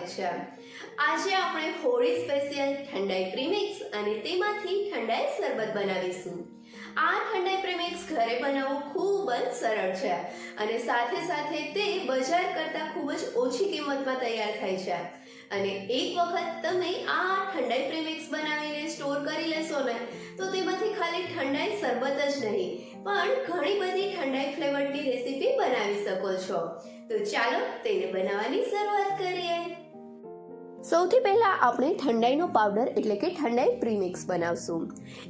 છે. આજે આપણે હોળી સ્પેશિયલ ઠંડાઈ પ્રીમિક્સ અને તેમાંથી ઠંડાઈ શરબત બનાવીશું. આ ઠંડાઈ પ્રીમિક્સ ઘરે બનાવવું ખૂબ જ સરળ છે અને સાથે સાથે તે બજાર કરતાં ખૂબ જ ઓછી કિંમતમાં તૈયાર થાય છે. અને એક વખત તમે આ ઠંડાઈ પ્રીમિક્સ બનાવીને સ્ટોર કરી લેશો ને, તો તેમાંથી ખાલી ઠંડાઈ શરબત જ નહીં, પણ ઘણી બધી ઠંડાઈ ફ્લેવરની રેસીપી બનાવી શકો છો. તો ચાલો તેને બનાવવાની શરૂઆત કરીએ. સૌથી પહેલા આપણે ઠંડાઈનો પાવડર એટલે કે ઠંડાઈ પ્રીમિક્સ બનાવશું.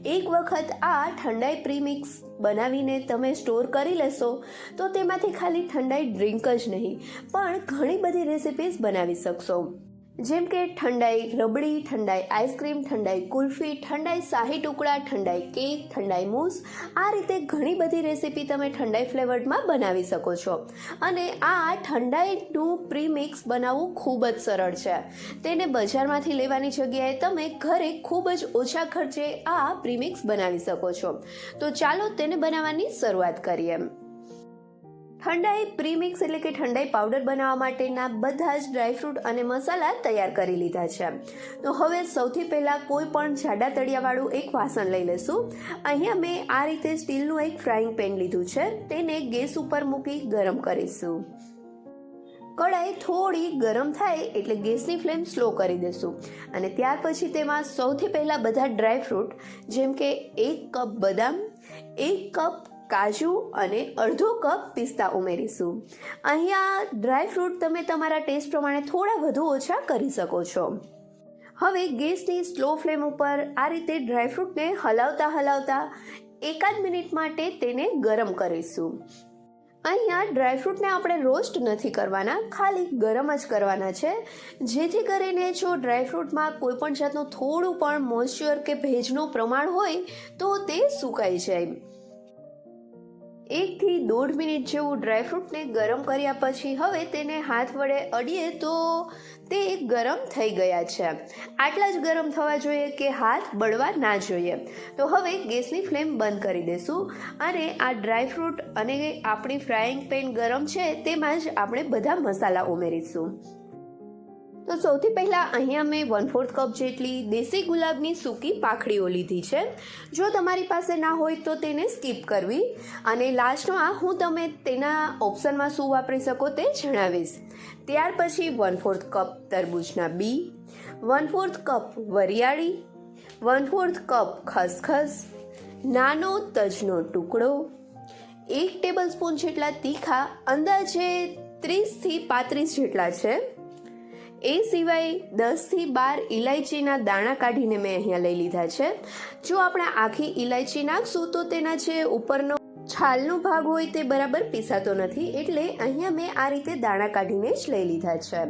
એક વખત આ ઠંડાઈ પ્રીમિક્સ બનાવીને તમે સ્ટોર કરી લેશો, તો તેમાંથી ખાલી ઠંડાઈ ડ્રિંક જ નહીં, પણ ઘણી બધી રેસિપીઝ બનાવી શકશો. જેમ કે ઠંડાઈ, રબડી ઠંડાઈ, આઈસ્ક્રીમ ઠંડાઈ, કુલ્ફી ઠંડાઈ, શાહી ટુકડા ઠંડાઈ, કેક ઠંડાઈ મૂસ આ રીતે ઘણી બધી રેસીપી તમે ઠંડાઈ ફ્લેવર્ડમાં બનાવી શકો છો. અને આ ઠંડાઈનું પ્રીમિક્સ બનાવવું ખૂબ જ સરળ છે. તેને બજારમાંથી લેવાની જગ્યાએ તમે ઘરે ખૂબ જ ઓછા ખર્ચે આ પ્રીમિક્સ બનાવી શકો છો. તો ચાલો તેને બનાવવાની શરૂઆત કરીએ. ઠંડાઈ, પ્રીમિક્સ એટલે કે ઠંડાઈ પાવડર બનાવવા માટેના બધા જ ડ્રાયફ્રૂટ અને મસાલા તૈયાર કરી લીધા છે. તો હવે સૌથી પહેલાં કોઈ પણ જાડા તળિયાવાળું એક વાસણ લઈ લેશું. અહીંયા મેં આ રીતે સ્ટીલનું એક ફ્રાઈંગ પેન લીધું છે. તેને ગેસ ઉપર મૂકી ગરમ કરીશું. કડાઈ થોડી ગરમ થાય એટલે ગેસની ફ્લેમ સ્લો કરી દેશું. અને ત્યાર પછી તેમાં સૌથી પહેલાં બધા ડ્રાયફ્રૂટ જેમ કે એક કપ બદામ, એક કપ કાજુ અને અડધો કપ પિસ્તા ઉમેરીશું. અહીંયા ડ્રાયફ્રૂટ તમે તમારા ટેસ્ટ પ્રમાણે થોડા વધુ ઓછા કરી શકો છો. હવે ગેસની સ્લો ફ્લેમ ઉપર આ રીતે ડ્રાયફ્રૂટને હલાવતા હલાવતા એકાદ મિનિટ માટે તેને ગરમ કરીશું. અહીંયા ડ્રાયફ્રૂટને આપણે રોસ્ટ નથી કરવાના, ખાલી ગરમ જ કરવાના છે. જેથી કરીને જો ડ્રાયફ્રૂટમાં કોઈ પણ જાતનું થોડું પણ મોઇશ્ચર કે ભેજનું પ્રમાણ હોય તો તે સુકાઈ જાય. એકથી દોઢ મિનિટ જેવું ડ્રાયફ્રૂટને ગરમ કર્યા પછી હવે તેને હાથ વડે અડીએ તો તે ગરમ થઈ ગયા છે. આટલા જ ગરમ થવા જોઈએ કે હાથ બળવા ના જોઈએ. તો હવે ગેસની ફ્લેમ બંધ કરી દેશું અને આ ડ્રાયફ્રૂટ અને આપણી ફ્રાઈંગ પેન ગરમ છે તેમાં જ આપણે બધા મસાલા ઉમેરીશું. તો સૌથી પહેલાં અહીંયા મેં વન ફોર્થ કપ જેટલી દેશી ગુલાબની સૂકી પાખડીઓ લીધી છે. જો તમારી પાસે ના હોય તો તેને સ્કીપ કરવી અને લાસ્ટમાં હું તમે તેના ઓપ્શનમાં શું વાપરી શકો તે જણાવીશ. ત્યાર પછી વન ફોર્થ કપ તરબૂચના બી વન ફોર્થ કપ વરિયાળી વન ફોર્થ કપ ખસખસ, નાનો તજનો ટુકડો, એક ટેબલ સ્પૂન જેટલા તીખા, અંદાજે ત્રીસથી પાંત્રીસ જેટલા છે. એ સિવાય દસથી બાર ઇલાયચીના દાણા કાઢીને મેં અહીંયા લઈ લીધા છે. જો આપણે આખી ઇલાયચી નાખશું તો તેના જે ઉપરનો છાલનો ભાગ હોય તે બરાબર પીસાતો નથી, એટલે અહીંયા મેં આ રીતે દાણા કાઢીને જ લઈ લીધા છે.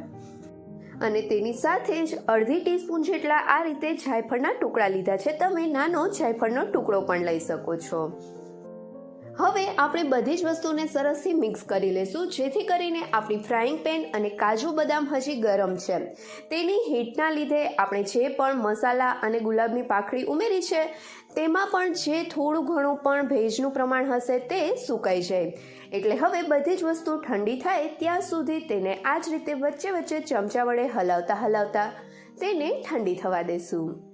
અને તેની સાથે જ અડધી ટીસ્પૂન જેટલા આ રીતે જાયફળના ટુકડા લીધા છે. તમે નાનો જાયફળનો ટુકડો પણ લઈ શકો છો. હવે આપણે બધી જ વસ્તુને સરસથી મિક્સ કરી લેશું, જેથી કરીને આપણી ફ્રાઈંગ પેન અને કાજુ બદામ હજી ગરમ છે. તેની હીટના લીધે આપણે જે પણ મસાલા અને ગુલાબની પાખડી ઉમેરી છે, તેમાં પણ જે થોડું ઘણું પણ ભેજનું પ્રમાણ હશે તે સુકાઈ જાય. એટલે હવે બધી જ વસ્તુ ઠંડી થાય ત્યાં સુધી તેને આ જ રીતે વચ્ચે વચ્ચે ચમચા વડે હલાવતા હલાવતા તેને ઠંડી થવા દેશું.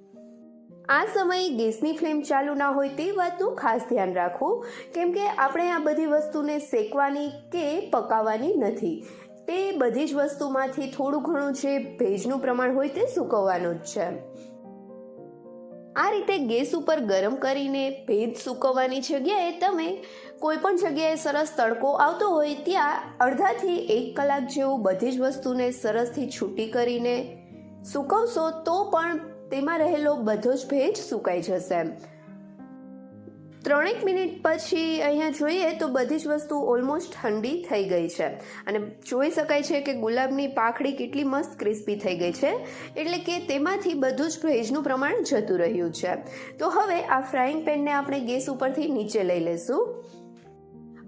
આ સમયે ગેસની ફ્લેમ ચાલુ ના હોય તે વાતનું ખાસ ધ્યાન રાખો કેમ કે આપણે આ બધી વસ્તુને શેકવાની કે પકાવવાની નથી. તે બધી જ વસ્તુમાંથી થોડું ઘણું જે ભેજનું પ્રમાણ હોય તે સૂકવવાનું જ છે. આ રીતે ગેસ ઉપર ગરમ કરીને ભેજ સૂકવવાની જગ્યાએ તમે કોઈ પણ જગ્યાએ સરસ તડકો આવતો હોય ત્યાં અડધાથી એક કલાક જેવું બધી જ વસ્તુને સરસથી છૂટી કરીને સૂકવશો તો પણ તેમાં રહેલો બધો જ ભેજ સુકાઈ જશે. ત્રણેક મિનિટ પછી અહીંયા જોઈએ તો બધી જ વસ્તુ ઓલમોસ્ટ ઠંડી થઈ ગઈ છે. અને જોઈ શકાય છે કે ગુલાબની પાખડી કેટલી મસ્ત ક્રિસ્પી થઈ ગઈ છે. એટલે કે તેમાંથી બધું જ ભેજનું પ્રમાણ જતું રહ્યું છે. તો હવે આ ફ્રાઈંગ પેનને આપણે ગેસ ઉપરથી નીચે લઈ લઈશું.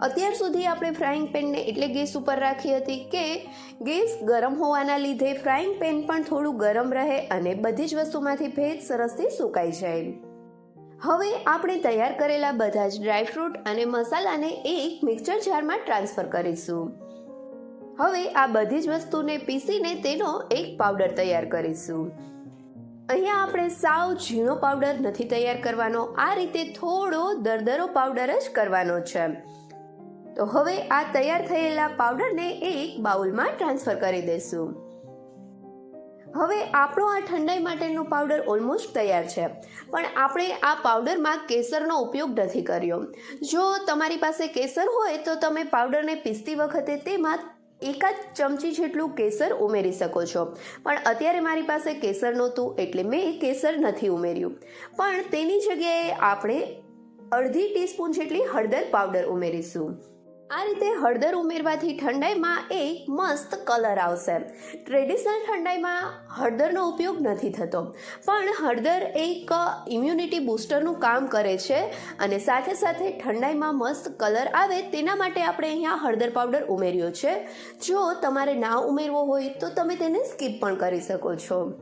અત્યાર સુધી આપણે ફ્રાઈંગ પેનને એટલે ગેસ ઉપર રાખી હતી કે ગેસ ગરમ હોવાના લીધે ફ્રાઈંગ પેન પણ થોડું ગરમ રહે અને બધી જ વસ્તુમાંથી ભેજ સરસથી સુકાઈ જાય. હવે આપણે તૈયાર કરેલા બધા જ ડ્રાયફ્રૂટ અને મસાલાને એક મિક્સર જારમાં ટ્રાન્સફર કરીશું. હવે આ બધી જ વસ્તુને પીસીને તેનો એક પાવડર તૈયાર કરીશું. અહીંયા આપણે સાવ ઝીણો પાવડર નથી તૈયાર કરવાનો, આ રીતે થોડો દરદરો પાવડર જ કરવાનો છે. તો હવે આ તૈયાર થયેલા પાવડરને એક બાઉલમાં ટ્રાન્સફર કરી દઈશું. હવે આપણો આ ઠંડાઈ માટેનો પાવડર ઓલમોસ્ટ તૈયાર છે. પણ આપણે આ પાવડરમાં કેસરનો ઉપયોગ નથી કર્યો. જો તમારી પાસે કેસર હોય તો તમે પાવડરને પીસતી વખતે તેમાં એકાદ ચમચી જેટલું કેસર ઉમેરી શકો છો. પણ અત્યારે મારી પાસે કેસર નહોતું એટલે મેં કેસર નથી ઉમેર્યું. પણ તેની જગ્યાએ આપણે અડધી ટીસ્પૂન જેટલી હળદર પાવડર ઉમેરીશું. આ રીતે હળદર ઉમેરવાથી ઠંડાઈમાં એક મસ્ત કલર આવશે. ટ્રેડિશનલ ઠંડાઈમાં હળદરનો ઉપયોગ નથી થતો, પણ હળદર એક ઇમ્યુનિટી બૂસ્ટરનું કામ કરે છે અને સાથે સાથે ઠંડાઈમાં મસ્ત કલર આવે તેના માટે આપણે અહીંયા હળદર પાવડર ઉમેર્યો છે. જો તમારે ના ઉમેરવો હોય તો તમે તેને સ્કીપ પણ કરી શકો છો.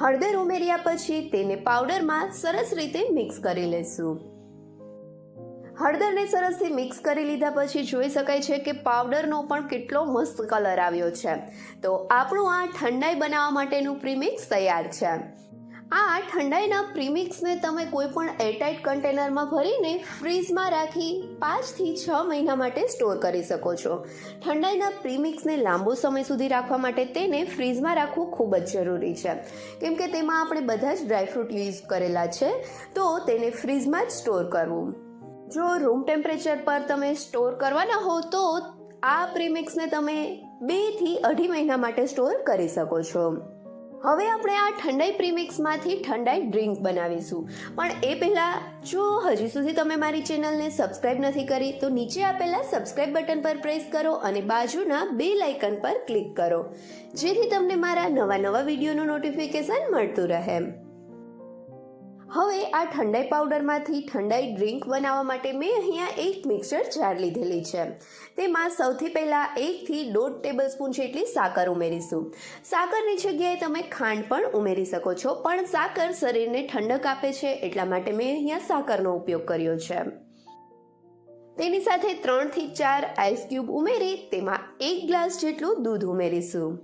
હળદર ઉમેર્યા પછી તેને પાવડરમાં સરસ રીતે મિક્સ કરી લેશું. હળદરને સરસથી મિક્સ કરી લીધા પછી જોઈ શકાય છે કે પાવડરનો પણ કેટલો મસ્ત કલર આવ્યો છે. તો આપણું આ ઠંડાઈ બનાવવા માટેનું પ્રીમિક્સ તૈયાર છે. આ ઠંડાઈના પ્રીમિક્સને તમે કોઈ પણ એરટાઇટ કન્ટેનરમાં ભરીને ફ્રીઝમાં રાખી પાંચથી છ મહિના માટે સ્ટોર કરી શકો છો. ઠંડાઈના પ્રીમિક્સને લાંબો સમય સુધી રાખવા માટે તેને ફ્રીઝમાં રાખવું ખૂબ જ જરૂરી છે. કેમ કે તેમાં આપણે બધા જ ડ્રાયફ્રૂટ યુઝ કરેલા છે, તો તેને ફ્રીઝમાં જ સ્ટોર કરવું. જો રૂમ ટેમ્પરેચર પર તમે સ્ટોર કરવાના હો તો આ પ્રીમિક્સને તમે બેથી અઢી મહિના માટે સ્ટોર કરી શકો છો. હવે આપણે આ ઠંડાઈ પ્રીમિક્સમાંથી ઠંડાઈ ડ્રિંક બનાવીશું. પણ એ પહેલાં જો હજી સુધી તમે મારી ચેનલને સબસ્ક્રાઇબ નથી કરી, તો નીચે આપેલા સબસ્ક્રાઇબ બટન પર પ્રેસ કરો અને બાજુના બે લાઇકન પર ક્લિક કરો. જેથી તમને મારા નવા નવા વિડીયોનું નોટિફિકેશન મળતું રહે. હવે આ ઠંડાઈ પાવડરમાંથી ઠંડાઈ ડ્રિંક બનાવવા માટે મેં અહીંયા એક મિક્સર જાર લીધેલી છે. તેમાં સૌથી પહેલાં એકથી દોઢ ટેબલ સ્પૂન જેટલી સાકર ઉમેરીશું. સાકરની જગ્યાએ તમે ખાંડ પણ ઉમેરી શકો છો, પણ સાકર શરીરને ઠંડક આપે છે, એટલા માટે મેં અહીંયા સાકરનો ઉપયોગ કર્યો છે. તેની સાથે ત્રણથી ચાર આઈસ ક્યુબ ઉમેરી, તેમાં એક ગ્લાસ જેટલું દૂધ ઉમેરીશું.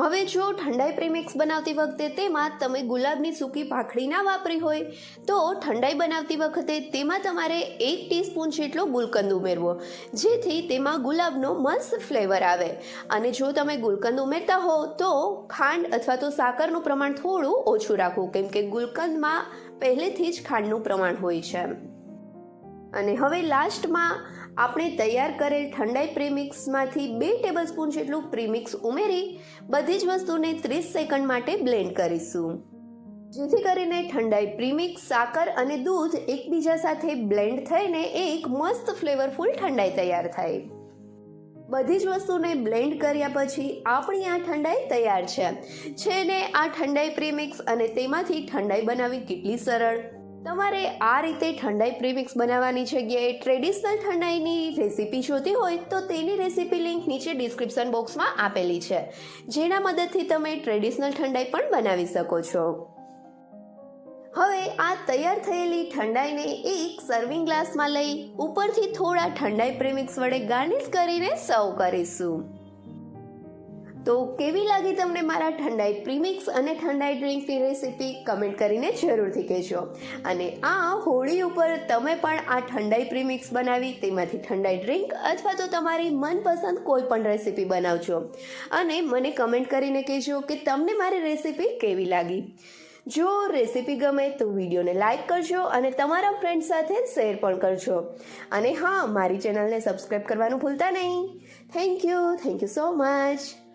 હવે જો ઠંડાઈ પ્રીમિક્સ બનાવતી વખતે તેમાં તમે ગુલાબની સૂકી ભાખડી ના વાપરી હોય, તો ઠંડાઈ બનાવતી વખતે તેમાં તમારે એક ટીસ્પૂન જેટલો ગુલકંદ ઉમેરવો, જેથી તેમાં ગુલાબનો મસ્ત ફ્લેવર આવે. અને જો તમે ગુલકંદ ઉમેરતા હો, તો ખાંડ અથવા તો સાકરનું પ્રમાણ થોડું ઓછું રાખવું, કેમ કે ગુલકંદમાં પહેલેથી જ ખાંડનું પ્રમાણ હોય છે. અને હવે લાસ્ટમાં આપણે તૈયાર કરેલ ઠંડાઈ પ્રીમિક્સમાંથી બે ટેબલ સ્પૂન જેટલું પ્રીમિક્સ ઉમેરી બધી જ વસ્તુને ત્રીસ સેકન્ડ માટે બ્લેન્ડ કરીશું. જેથી કરીને ઠંડાઈ પ્રીમિક્સ, સાકર અને દૂધ એકબીજા સાથે બ્લેન્ડ થઈને એક મસ્ત ફ્લેવરફુલ ઠંડાઈ તૈયાર થાય. બધી જ વસ્તુને બ્લેન્ડ કર્યા પછી આપણી આ ઠંડાઈ તૈયાર છે. છે ને આ ઠંડાઈ પ્રીમિક્સ અને તેમાંથી ઠંડાઈ બનાવવી કેટલી સરળ? તમારે આ રીતે ઠંડાઈ પ્રીમિક્સ બનાવવાની જગ્યાએ ટ્રેડિશનલ ઠંડાઈની રેસીપી જોતી હોય તો તેની રેસીપી લિંક નીચે ડિસ્ક્રિપ્શન બોક્સમાં આપેલી છે, જેના મદદથી તમે ટ્રેડિશનલ ઠંડાઈ પણ બનાવી શકો છો. હવે આ તૈયાર થયેલી ઠંડાઈને એક સર્વિંગ ગ્લાસમાં લઈ ઉપરથી થોડા ઠંડાઈ પ્રેમિક્સ વડે ગાર્નિશ કરીને સર્વ કરીશું. તો કેવી લાગી તમને મારા ઠંડાઈ પ્રીમિક્સ અને ઠંડાઈ ડ્રિંકની રેસિપી કમેન્ટ કરીને જરૂરથી કહેજો. અને આ હોળી ઉપર તમે પણ આ ઠંડાઈ પ્રીમિક્સ બનાવી, તેમાંથી ઠંડાઈ ડ્રિંક અથવા તો તમારી મનપસંદ કોઈ પણ રેસીપી બનાવજો. અને મને કમેન્ટ કરીને કહેજો કે તમને મારી રેસીપી કેવી લાગી. જો રેસીપી ગમે તો વિડીયોને લાઇક કરજો અને તમારા ફ્રેન્ડ સાથે શેર પણ કરજો. અને હા, મારી ચેનલને સબસ્ક્રાઈબ કરવાનું ભૂલતા નહીં. Thank you thank you so much